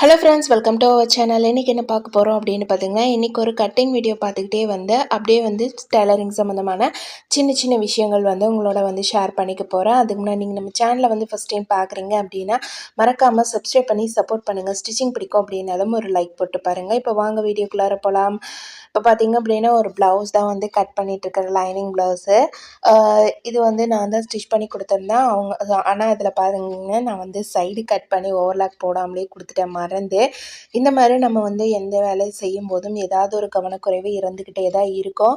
Hello friends welcome to our channel இன்றைக்கி என்ன பார்க்க போகிறோம் அப்படின்னு பார்த்தீங்கன்னா இன்றைக்கி ஒரு கட்டிங் வீடியோ பார்த்துக்கிட்டே வந்து அப்படியே வந்து டெய்லரிங் சம்மந்தமான சின்ன சின்ன விஷயங்கள் வந்து உங்களோட வந்து ஷேர் பண்ணிக்க போகிறேன் அதுக்கு முன்னாடி நீங்கள் நம்ம சேனலை வந்து ஃபஸ்ட் டைம் பார்க்குறீங்க அப்படின்னா மறக்காமல் சப்ஸ்கிரைப் பண்ணி சப்போர்ட் பண்ணுங்கள் ஸ்டிச்சிங் பிடிக்கும் அப்படின்னாலும் ஒரு லைக் போட்டு பாருங்கள் இப்போ வாங்க வீடியோக்குள்ளார போகலாம் இப்போ பார்த்தீங்க அப்படின்னா ஒரு ப்ளவுஸ் தான் வந்து கட் பண்ணிகிட்ருக்கேன் லைனிங் ப்ளவுஸு இது வந்து நான் தான் ஸ்டிச் பண்ணி கொடுத்துருந்தேன். அவங்க ஆனால் அதில் பாருங்க நான் வந்து சைடு கட் பண்ணி ஓவர்லாக் போடாமலே கொடுத்துட்டேன். மறந்து இந்த மாதிரி நம்ம வந்து எந்த வேலையை செய்யும் போதும் ஏதாவது ஒரு கவனக்குறைவு இருந்துக்கிட்டே தான் இருக்கும்.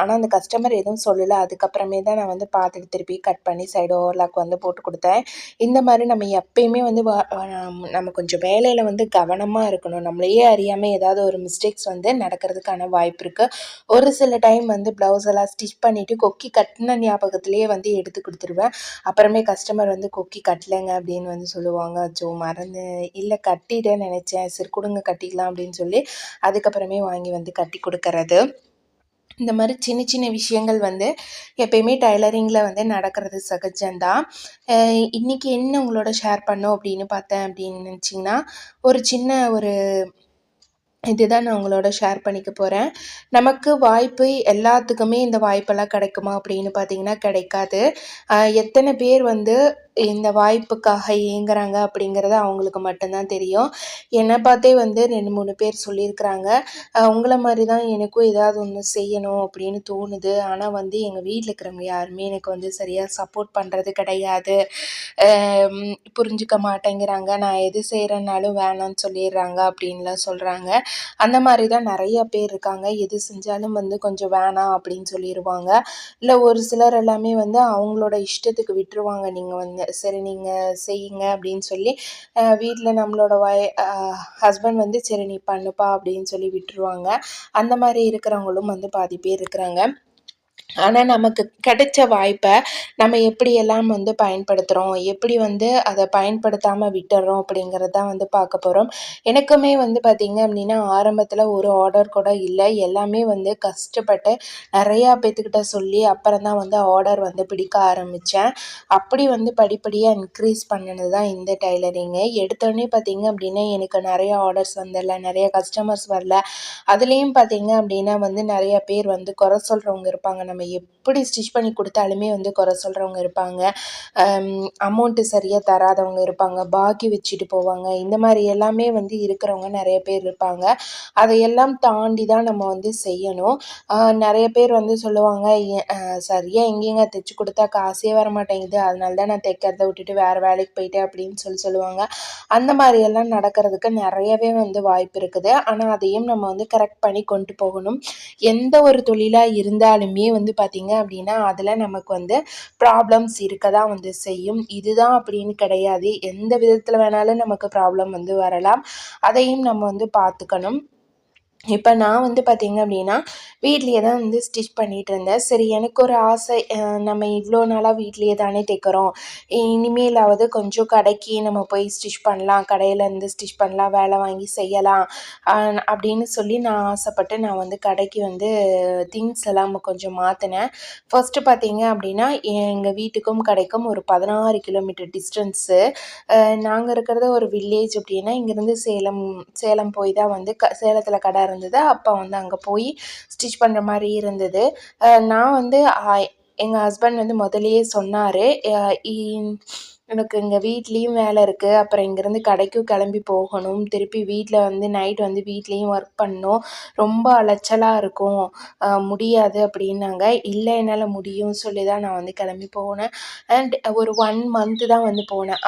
ஆனால் அந்த கஸ்டமர் எதுவும் சொல்லலை. அதுக்கப்புறமே தான் நான் வந்து பார்த்துட்டு திருப்பி கட் பண்ணி சைடு ஓவர்லாக் வந்து போட்டு கொடுத்தேன். இந்த மாதிரி நம்ம எப்பயுமே வந்து நம்ம கொஞ்சம் வேலையில் வந்து கவனமாக இருக்கணும். நம்மளையே அறியாமல் ஏதாவது ஒரு மிஸ்டேக்ஸ் வந்து நடக்கிறதுக்கான வாய்ப்பு இருக்குது ஒரு சில டைம் வந்து ப்ளவுஸ் எல்லாம் ஸ்டிச் பண்ணிவிட்டு கொக்கி கட்டின ஞாபகத்துலேயே வந்து எடுத்து கொடுத்துருவேன். அப்புறமே கஸ்டமர் வந்து கொக்கி கட்டலைங்க அப்படின்னு வந்து சொல்லுவாங்க. ஜோ மறந்து இல்லை கட்டிட நினச்சேன் சரி கொடுங்க கட்டிக்கலாம் அப்படின்னு சொல்லி அதுக்கப்புறமே வாங்கி வந்து கட்டி கொடுக்கறது. இந்த மாதிரி சின்ன சின்ன விஷயங்கள் வந்து எப்பயுமே டைலரிங்கில் வந்து நடக்கிறது சகஜம்தான் இன்றைக்கி என்ன உங்களோட ஷேர் பண்ணோம் அப்படின்னு பார்த்தேன் அப்படின்னு நினச்சிங்கன்னா ஒரு சின்ன ஒரு இதுதான் நான் உங்களோட ஷேர் பண்ணிக்க போகிறேன் நமக்கு வாய்ப்பு எல்லாத்துக்குமே இந்த வாய்ப்பெல்லாம் கிடைக்குமா அப்படின்னு பார்த்தீங்கன்னா கிடைக்காது. எத்தனை பேர் வந்து இந்த வாய்ப்புக்காக ஏங்குறாங்க அப்படிங்கிறது அவங்களுக்கு மட்டும்தான் தெரியும். என்னை பார்த்தே வந்து ரெண்டு மூணு பேர் சொல்லியிருக்கிறாங்க. உங்களை மாதிரி தான் எனக்கும் ஏதாவது ஒன்று செய்யணும் அப்படின்னு தோணுது. ஆனால் வந்து எங்கள் வீட்டில் இருக்கிறவங்க யாருமே எனக்கு வந்து சரியாக சப்போர்ட் பண்ணுறது கிடையாது. புரிஞ்சுக்க மாட்டேங்கிறாங்க. நான் எது செய்கிறேன்னாலும் வேணாம்னு சொல்லிடுறாங்க அப்படின்லாம் சொல்கிறாங்க அந்த மாதிரி தான் நிறைய பேர் இருக்காங்க. எது செஞ்சாலும் வந்து கொஞ்சம் வேணாம் அப்படின்னு சொல்லிடுவாங்க. இல்லை ஒரு சிலர் எல்லாமே வந்து அவங்களோட இஷ்டத்துக்கு விட்டுருவாங்க. நீங்கள் வந்து சரி நீங்கள் செய்யுங்க அப்படின்னு சொல்லி வீட்டில் நம்மளோட வய ஹஸ்பண்ட் வந்து சரி நீ பண்ணுப்பா அப்படின்னு சொல்லி விட்டுருவாங்க. அந்த மாதிரி இருக்கிறவங்களும் வந்து பாதி பேர் இருக்கிறாங்க. ஆனால் நமக்கு கிடைச்ச வாய்ப்பை நம்ம எப்படியெல்லாம் வந்து பயன்படுத்துகிறோம் எப்படி வந்து அதை பயன்படுத்தாமல் விட்டுறோம்? அப்படிங்கிறது தான் வந்து பார்க்க போகிறோம் எனக்குமே வந்து பார்த்திங்க அப்படின்னா ஆரம்பத்தில் ஒரு ஆர்டர் கூட இல்லை. எல்லாமே வந்து கஷ்டப்பட்டு நிறையா பேத்துக்கிட்ட சொல்லி அப்புறம் தான் வந்து ஆர்டர் வந்து பிடிக்க ஆரம்பித்தேன் அப்படி வந்து படிப்படியாக இன்க்ரீஸ் பண்ணினது தான் இந்த டைலரிங்கு எடுத்தோடனே பார்த்திங்க அப்படின்னா எனக்கு நிறையா ஆர்டர்ஸ் வந்துடல நிறைய கஸ்டமர்ஸ் வரல. அதுலேயும் பார்த்திங்க அப்படின்னா வந்து நிறைய பேர் வந்து குறை சொல்கிறவங்க இருப்பாங்க. நம்ம எப்படி ஸ்டிச் பண்ணி கொடுத்தாலுமே வந்து குறை சொல்கிறவங்க இருப்பாங்க. அமௌண்ட்டு சரியாக தராதவங்க இருப்பாங்க. பாக்கி வச்சுட்டு போவாங்க. இந்த மாதிரி எல்லாமே வந்து இருக்கிறவங்க நிறைய பேர் இருப்பாங்க. அதையெல்லாம் தாண்டி தான் நம்ம வந்து செய்யணும். நிறைய பேர் வந்து சொல்லுவாங்க சரியாக எங்கேங்க தைச்சி கொடுத்தா காசே வர மாட்டேங்குது அதனால தான் நான் தைக்கிறத விட்டுட்டு வேறு வேலைக்கு போயிட்டேன் அப்படின்னு சொல்லி சொல்லுவாங்க. அந்த மாதிரியெல்லாம் நடக்கிறதுக்கு நிறையவே வந்து வாய்ப்பு இருக்குது. ஆனால் அதையும் நம்ம வந்து கரெக்ட் பண்ணி கொண்டு போகணும். எந்த ஒரு தொழிலாக இருந்தாலுமே வந்து வந்து பார்த்திங்க அப்படின்னா அதில் நமக்கு வந்து ப்ராப்ளம்ஸ் இருக்க தான் வந்து செய்யும். இதுதான் அப்படின்னு கிடையாது. எந்த விதத்தில் வேணாலும் நமக்கு ப்ராப்ளம் வந்து வரலாம். அதையும் நம்ம வந்து பார்த்துக்கணும். இப்போ நான் வந்து பார்த்திங்க அப்படின்னா வீட்லேயே தான் வந்து ஸ்டிச் பண்ணிகிட்டு இருந்தேன். சரி எனக்கு ஒரு ஆசை நம்ம இவ்வளோ நாளாக வீட்லேயே தானே தைக்கிறோம் இனிமேலாவது கொஞ்சம் கடைக்கு நம்ம போய் ஸ்டிச் பண்ணலாம். கடையிலேருந்து ஸ்டிச் பண்ணலாம். வேலை வாங்கி செய்யலாம். அப்படின்னு சொல்லி நான் ஆசைப்பட்டு நான் வந்து கடைக்கு வந்து திங்ஸ் எல்லாம் கொஞ்சம் மாற்றினேன் ஃபஸ்ட்டு பார்த்திங்க அப்படின்னா எங்கள் வீட்டுக்கும் கடைக்கும் ஒரு பதினாறு கிலோமீட்டர் டிஸ்டன்ஸு நாங்கள் இருக்கிறது ஒரு வில்லேஜ் அப்படின்னா இங்கேருந்து சேலம் சேலம் போய் தான் வந்து க சேலத்தில் கடை இருந்தது. அப்போ வந்து அங்கே போய் ஸ்டிச் பண்ணுற மாதிரி இருந்தது. நான் வந்து எங்கள் ஹஸ்பண்ட் வந்து முதலையே சொன்னார் எனக்கு இங்கே வீட்லேயும் வேலை இருக்குது அப்புறம் இங்கேருந்து கடைக்கும் கிளம்பி போகணும். திருப்பி வீட்டில் வந்து நைட் வந்து வீட்லேயும் ஒர்க் பண்ணும் ரொம்ப அலைச்சலாக இருக்கும். முடியாது அப்படின்னாங்க. இல்லை என்னால் முடியும் சொல்லி தான் நான் வந்து கிளம்பி போனேன். அண்ட் ஒரு ஒன் மந்த்து தான் வந்து போனேன்.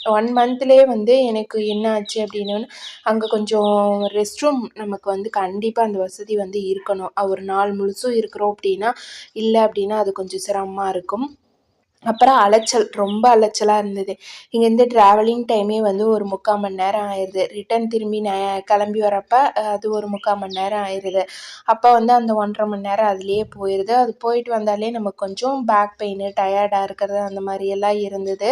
ஒன் மந்த்லேயே வந்து எனக்கு என்ன ஆச்சு அப்படின்னு அங்கே கொஞ்சம் ரெஸ்ட் ரூம் நமக்கு வந்து கண்டிப்பாக அந்த வசதி வந்து இருக்கணும். ஒரு நாள் முழுசும் இருக்கிறோம் அப்படின்னா இல்லை அப்படின்னா அது கொஞ்சம் சிரமமாக இருக்கும். அப்புறம் அலைச்சல் ரொம்ப அலைச்சலாக இருந்தது. இங்கேருந்து ட்ராவலிங் டைமே வந்து ஒரு முக்கால் மணி நேரம் ஆயிடுது ரிட்டன் திரும்பி நான் கிளம்பி வரப்போ அது ஒரு முக்கால் மணி நேரம் ஆயிடுது அப்போ வந்து அந்த ஒன்றரை மணி நேரம் அதுலேயே போயிடுது அது போயிட்டு வந்தாலே நமக்கு கொஞ்சம் பேக் பெயின் டயர்டாக இருக்கிறது அந்த மாதிரியெல்லாம் இருந்தது.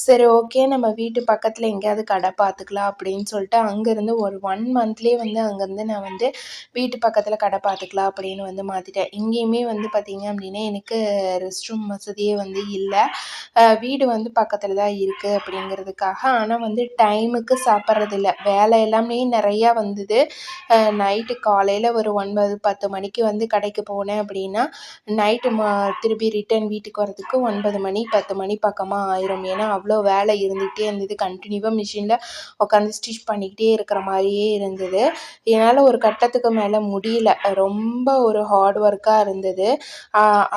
சரி ஓகே நம்ம வீட்டு பக்கத்தில் எங்கேயாவது கடை பார்த்துக்கலாம் அப்படின்னு சொல்லிட்டு அங்கேருந்து ஒரு ஒன் மந்த்லேயே வந்து அங்கேருந்து நான் வந்து வீட்டு பக்கத்தில் கடை பார்த்துக்கலாம் அப்படின்னு வந்து மாற்றிட்டேன் இங்கேயுமே வந்து பார்த்திங்க அப்படின்னா எனக்கு ரெஸ்ட் ரூம் வசதியே வந்து இல்லை. வீடு வந்து பக்கத்தில் தான் இருக்குது அப்படிங்கிறதுக்காக. ஆனால் வந்து டைமுக்கு சாப்பிட்றதில்ல வேலை எல்லாமே நிறையா வந்தது. நைட்டு காலையில் ஒரு ஒன்பது பத்து மணிக்கு வந்து கடைக்கு போனேன் அப்படின்னா நைட்டு மா திருப்பி ரிட்டன் வீட்டுக்கு வரதுக்கு ஒன்பது மணி பத்து மணி பக்கமாக ஆயிரும். ஏன்னா அவ்வளோ வேலை இருந்துகிட்டே இருந்தது. கண்டினியூவாக மிஷினில் உட்காந்து ஸ்டிச் பண்ணிக்கிட்டே இருக்கிற மாதிரியே இருந்தது. என்னால் ஒரு கட்டத்துக்கு மேலே முடியல. ரொம்ப ஒரு ஹார்ட் ஒர்க்காக இருந்தது.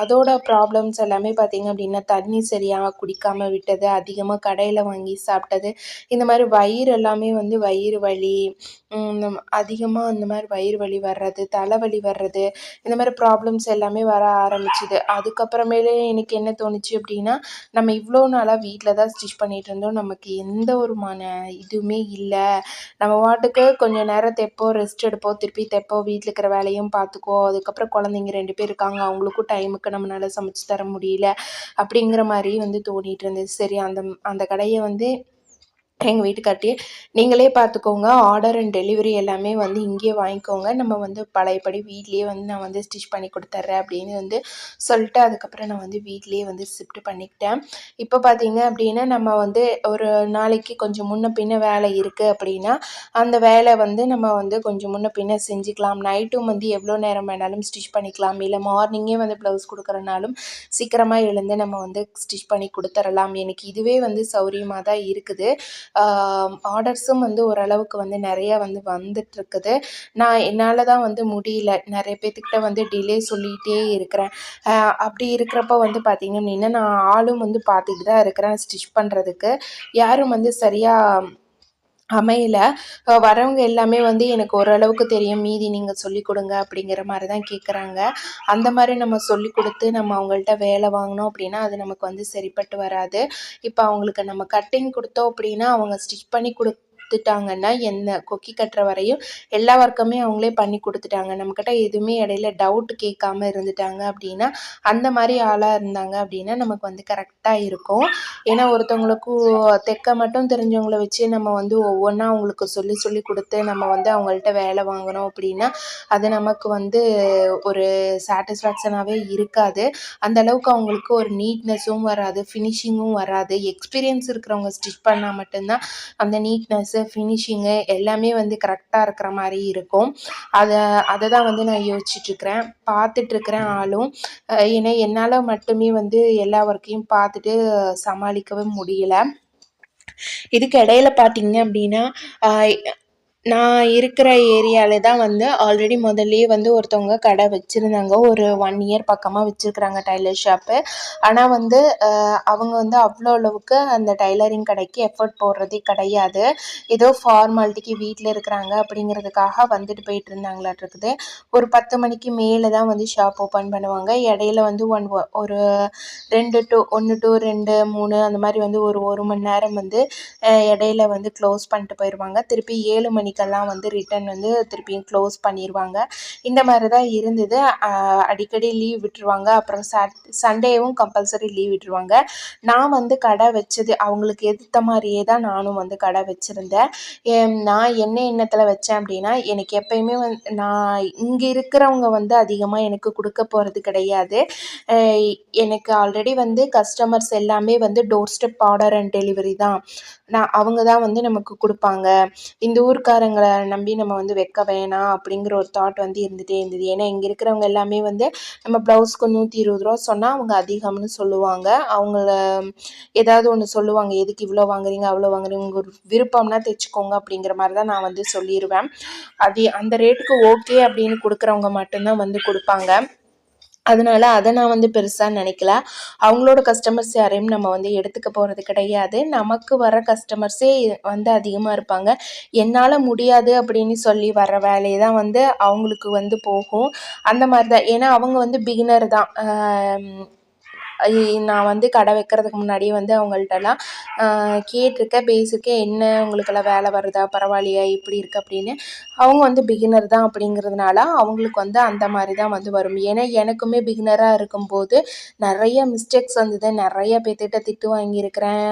அதோட ப்ராப்ளம்ஸ் எல்லாமே பார்த்திங்க அப்படின்னா தண்ணி சரியாக குடிக்காமல் விட்டது அதிகமாக கடையில் வாங்கி சாப்பிட்டது. இந்த மாதிரி வயிறு எல்லாமே வந்து வயிறு வலி அதிகமாக இந்த மாதிரி வயிறு வலி வர்றது தலைவலி வர்றது இந்த மாதிரி ப்ராப்ளம்ஸ் எல்லாமே வர ஆரம்பிச்சுது. அதுக்கப்புறமேலே எனக்கு என்ன தோணுச்சு அப்படின்னா நம்ம இவ்வளோ நாளாக வீட்டில் தான் ஸ்டிச் பண்ணிகிட்டு இருந்தோம். நமக்கு எந்த ஒரு மன இதுவுமே இல்லை. நம்ம பாட்டுக்கு கொஞ்சம் நேரம் தைப்போம் ரெஸ்ட் எடுப்போம் திருப்பி தைப்போம் வீட்டில் இருக்கிற வேலையும் பார்த்துக்கோ அதுக்கப்புறம் குழந்தைங்க ரெண்டு பேர் இருக்காங்க. அவங்களுக்கும் டைமுக்கு நம்மளால் சமைச்சு தர முடியல. அப்படி அப்படிங்கிற மாதிரி வந்து தோணிகிட்டு இருந்தது. சரி அந்த அந்த கடையை வந்து எங்கள் வீட்டுக்கார்ட்டியே நீங்களே பார்த்துக்கோங்க ஆர்டர் அண்ட் டெலிவரி எல்லாமே வந்து இங்கேயே வாங்கிக்கோங்க. நம்ம வந்து பழையபடி வீட்லேயே வந்து நான் வந்து ஸ்டிச் பண்ணி கொடுத்துட்றேன் அப்படின்னு வந்து சொல்லிட்டு அதுக்கப்புறம் நான் வந்து வீட்லேயே வந்து ஷிஃப்ட் பண்ணிக்கிட்டேன். இப்போ பார்த்தீங்க அப்படின்னா நம்ம வந்து ஒரு நாளைக்கு கொஞ்சம் முன்ன பின்ன வேலை இருக்குது அப்படின்னா அந்த வேலை வந்து நம்ம வந்து கொஞ்சம் முன்ன பின்ன செஞ்சுக்கலாம். நைட்டும் வந்து எவ்வளோ நேரம் வேணாலும் ஸ்டிச் பண்ணிக்கலாம். இல்லை மார்னிங்கே வந்து ப்ளவுஸ் கொடுக்குறனாலும் சீக்கிரமாக எழுந்து நம்ம வந்து ஸ்டிச் பண்ணி கொடுத்துடலாம் எனக்கு இதுவே வந்து சௌரியமாக தான் இருக்குது. ஆர்டர்ஸும் வந்து ஓரளவுக்கு வந்து நிறையா வந்து வந்துட்டுருக்குது. நான் என்னால் தான் வந்து முடியல. நிறைய பேர்த்துக்கிட்ட வந்து டிலே சொல்லிகிட்டே இருக்கிறேன். அப்படி இருக்கிறப்ப வந்து பார்த்திங்க அப்படின்னா நான் ஆளும் வந்து பார்த்துட்டு தான் இருக்கிறேன் ஸ்டிச் பண்ணுறதுக்கு யாரும் வந்து சரியாக அமையல. வரவங்க எல்லாமே வந்து எனக்கு ஓரளவுக்கு தெரியும். மீதி நீங்கள் சொல்லி கொடுங்க அப்படிங்கிற மாதிரி தான் கேட்குறாங்க அந்த மாதிரி நம்ம சொல்லி கொடுத்து நம்ம அவங்கள்ட்ட வேலை வாங்கினோம் அப்படின்னா அது நமக்கு வந்து சரிப்பட்டு வராது. இப்போ அவங்களுக்கு நம்ம கட்டிங் கொடுத்தோம் அப்படின்னா அவங்க ஸ்டிச் பண்ணி கொடு கொடுத்துட்டாங்கன்னா என்ன? கொக்கி கட்டுற வரையும் எல்லா ஒர்க்குமே அவங்களே பண்ணி கொடுத்துட்டாங்க. நம்மக்கிட்ட எதுவுமே இடையில டவுட் கேட்காம இருந்துட்டாங்க அப்படின்னா அந்த மாதிரி ஆளாக இருந்தாங்க அப்படின்னா நமக்கு வந்து கரெக்டாக இருக்கும். ஏன்னா ஒருத்தவங்களுக்கு தைக்க மட்டும் தெரிஞ்சவங்கள வச்சு நம்ம வந்து ஒவ்வொன்றா அவங்களுக்கு சொல்லி சொல்லி கொடுத்து நம்ம வந்து அவங்கள்ட்ட வேலை வாங்கினோம் அப்படின்னா அது நமக்கு வந்து ஒரு சாட்டிஸ்ஃபேக்ஷனாகவே இருக்காது. அந்த அளவுக்கு அவங்களுக்கு ஒரு நீட்னஸும் வராது ஃபினிஷிங்கும் வராது. எக்ஸ்பீரியன்ஸ் இருக்கிறவங்க ஸ்டிச் பண்ணால் மட்டும்தான் அந்த நீட்னஸ் நீட்னஸ்ஸு ஃபினிஷிங்கு எல்லாமே வந்து கரெக்டாக இருக்கிற மாதிரி இருக்கும். அதை அதை தான் வந்து நான் யோசிச்சுட்ருக்கிறேன் பார்த்துட்ருக்கிறேன் ஆளும் ஏன்னா என்னால் மட்டுமே வந்து எல்லா ஒர்க்கையும் பார்த்துட்டு சமாளிக்கவே முடியலை. இதுக்கு இடையில பார்த்தீங்க அப்படின்னா நான் இருக்கிற ஏரியாவில் தான் வந்து ஆல்ரெடி முதல்லையே வந்து ஒருத்தவங்க கடை வச்சுருந்தாங்க. ஒரு ஒன் இயர் பக்கமாக வச்சுருக்குறாங்க டைலர் ஷாப்பு ஆனால் வந்து அவங்க வந்து அவ்வளோ அளவுக்கு அந்த டைலரிங் கடைக்கு எஃபர்ட் போடுறதே கிடையாது. ஏதோ ஃபார்மாலிட்டிக்கு வீட்டில் இருக்கிறாங்க அப்படிங்கிறதுக்காக வந்துட்டு போயிட்டு இருந்தாங்களாட்ருக்குது ஒரு பத்து மணிக்கு மேலே தான் வந்து ஷாப் ஓப்பன் பண்ணுவாங்க. இடையில வந்து ஒன் ஒரு ரெண்டு டு ஒன்று டு ரெண்டு மூணு அந்த மாதிரி வந்து ஒரு ஒரு மணி நேரம் வந்து இடையில வந்து க்ளோஸ் பண்ணிட்டு போயிடுவாங்க திருப்பி ஏழு மணிக்கு கிளினிக்கெல்லாம் வந்து ரிட்டன் வந்து திருப்பியும் க்ளோஸ் பண்ணிடுவாங்க இந்த மாதிரி தான் இருந்தது அடிக்கடி லீவ் விட்டுருவாங்க. அப்புறம் சாட் சண்டேவும் கம்பல்சரி லீவ் விட்டுருவாங்க. நான் வந்து கடை வச்சது அவங்களுக்கு எதிர்த்த மாதிரியே தான் நானும் வந்து கடை வச்சுருந்தேன். நான் என்ன எண்ணத்தில் வச்சேன் அப்படின்னா எனக்கு எப்பயுமே வந்து நான் இங்கே இருக்கிறவங்க வந்து அதிகமாக எனக்கு கொடுக்க போகிறது கிடையாது. எனக்கு ஆல்ரெடி வந்து கஸ்டமர்ஸ் எல்லாமே வந்து door step order and delivery தான். நான் அவங்க தான் வந்து நமக்கு கொடுப்பாங்க. இந்த சொந்தக்காரங்களை நம்பி நம்ம வந்து வைக்க வேணாம் அப்படிங்கிற ஒரு தாட் வந்து இருந்துகிட்டே இருந்தது. ஏன்னா இங்கே இருக்கிறவங்க எல்லாமே வந்து நம்ம ப்ளவுஸ்க்கு நூற்றி இருபது ரூபா சொன்னால் அவங்க அதிகம்னு சொல்லுவாங்க. அவங்கள ஏதாவது ஒன்று சொல்லுவாங்க. எதுக்கு இவ்வளோ வாங்குறீங்க அவ்வளோ வாங்குறீங்க? உங்கள் விருப்பம்னா தைச்சிக்கோங்க அப்படிங்கிற மாதிரி தான் நான் வந்து சொல்லிடுவேன் அது அந்த ரேட்டுக்கு ஓகே அப்படின்னு கொடுக்குறவங்க மட்டும்தான் வந்து கொடுப்பாங்க. அதனால அதை நான் வந்து பெருசாக நினைக்கல. அவங்களோட கஸ்டமர்ஸ் யாரையும் நம்ம வந்து எடுத்துக்க போகிறது கிடையாது. நமக்கு வர கஸ்டமர்ஸே வந்து அதிகமாக இருப்பாங்க. என்னால் முடியாது அப்படின்னு சொல்லி வர வேலையை தான் வந்து அவங்களுக்கு வந்து போகும். அந்த மாதிரி தான். ஏன்னா அவங்க வந்து பிகினர் தான். நான் வந்து கடை வைக்கிறதுக்கு முன்னாடியே வந்து அவங்கள்ட்டலாம் கேட்டிருக்கேன் பேசியிருக்கேன் என்ன உங்களுக்கெல்லாம் வேலை வருதா பரவாயில்லையா இப்படி இருக்குது அப்படின்னு. அவங்க வந்து பிகினர் தான் அப்படிங்கிறதுனால அவங்களுக்கு வந்து அந்த மாதிரி தான் வந்து வரும். ஏன்னா எனக்குமே பிகினராக இருக்கும்போது நிறைய மிஸ்டேக்ஸ் வந்தது நிறைய பேர்த்திட்ட திட்டு வாங்கியிருக்கிறேன்.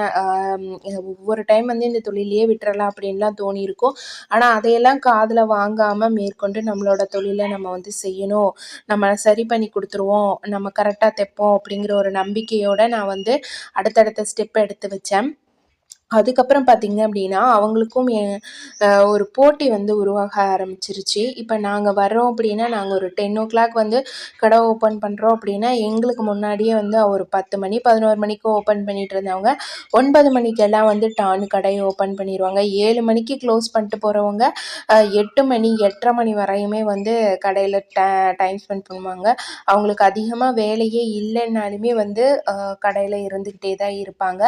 ஒவ்வொரு டைம் வந்து இந்த தொழிலையே விட்டுறலாம் அப்படின்லாம் தோணியிருக்கும். ஆனால் அதையெல்லாம் காதில் வாங்காமல் மேற்கொண்டு நம்மளோட தொழிலை நம்ம வந்து செய்யணும். நம்ம சரி பண்ணி கொடுத்துருவோம். நம்ம கரெக்டாக தைப்போம் அப்படிங்கிற ஒரு நம்பிக்கையோடு நான் வந்து அடுத்தடுத்த ஸ்டெப் எடுத்து வச்சேன். அதுக்கப்புறம் பார்த்தீங்க அப்படின்னா அவங்களுக்கும் ஒரு போட்டி வந்து உருவாக ஆரம்பிச்சிருச்சு. இப்போ நாங்கள் வர்றோம் அப்படின்னா நாங்கள் ஒரு டென் ஓ கிளாக் வந்து கடை ஓப்பன் பண்ணுறோம் அப்படின்னா எங்களுக்கு முன்னாடியே வந்து ஒரு பத்து மணி பதினோரு மணிக்கு ஓப்பன் பண்ணிட்டு இருந்தவங்க ஒன்பது மணிக்கெல்லாம் வந்து டான் கடையை ஓப்பன் பண்ணிடுவாங்க ஏழு மணிக்கு க்ளோஸ் பண்ணிட்டு போகிறவங்க எட்டு மணி எட்டரை மணி வரையுமே வந்து கடையில் டைம் ஸ்பெண்ட் பண்ணுவாங்க. அவங்களுக்கு அதிகமாக வேலையே இல்லைன்னாலுமே வந்து கடையில் இருந்துக்கிட்டே தான் இருப்பாங்க.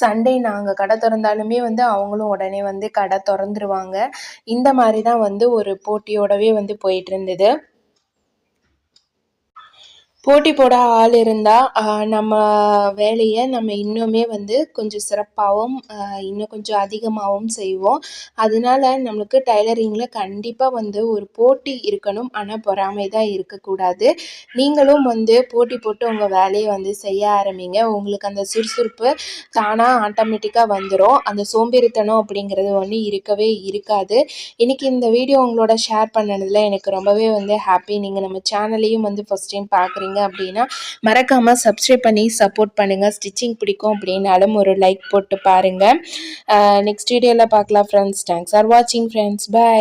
சண்டே நாங்கள் கடை திறந்தாலுமே வந்து அவங்களும் உடனே வந்து கடை திறந்துருவாங்க. இந்த மாதிரி தான் வந்து ஒரு போட்டியோடவே வந்து போயிட்டு இருந்தது. போட்டி போட ஆள் இருந்தால் நம்ம வேலையை நம்ம இன்னுமே வந்து கொஞ்சம் சிறப்பாகவும் இன்னும் கொஞ்சம் அதிகமாகவும் செய்வோம். அதனால நம்மளுக்கு டைலரிங்கில் கண்டிப்பாக வந்து ஒரு போட்டி இருக்கணும். ஆனால் பொறாமை தான் இருக்கக்கூடாது. நீங்களும் வந்து போட்டி போட்டு உங்கள் வேலையை வந்து செய்ய ஆரம்பிங்க. உங்களுக்கு அந்த சுறுசுறுப்பு தானாக ஆட்டோமேட்டிக்காக வந்துடும் அந்த சோம்பேறித்தனம் அப்படிங்கிறது ஒன்று இருக்கவே இருக்காது. இன்றைக்கி இந்த வீடியோ உங்களோட ஷேர் பண்ணதில் எனக்கு ரொம்பவே வந்து ஹாப்பி. நீங்கள் நம்ம சேனலையும் வந்து ஃபஸ்ட் டைம் பார்க்குறீங்க அப்படின்னா மறக்காமல் சப்ஸ்கிரைப் பண்ணி சப்போர்ட் பண்ணுங்கள் ஸ்டிச்சிங் பிடிக்கும் அப்படின்னாலும் ஒரு லைக் போட்டு பாருங்கள் நெக்ஸ்ட் வீடியோவில் பார்க்கலாம் ஃப்ரெண்ட்ஸ் தேங்க்ஸ் ஆர் வாட்சிங் ஃப்ரெண்ட்ஸ் பை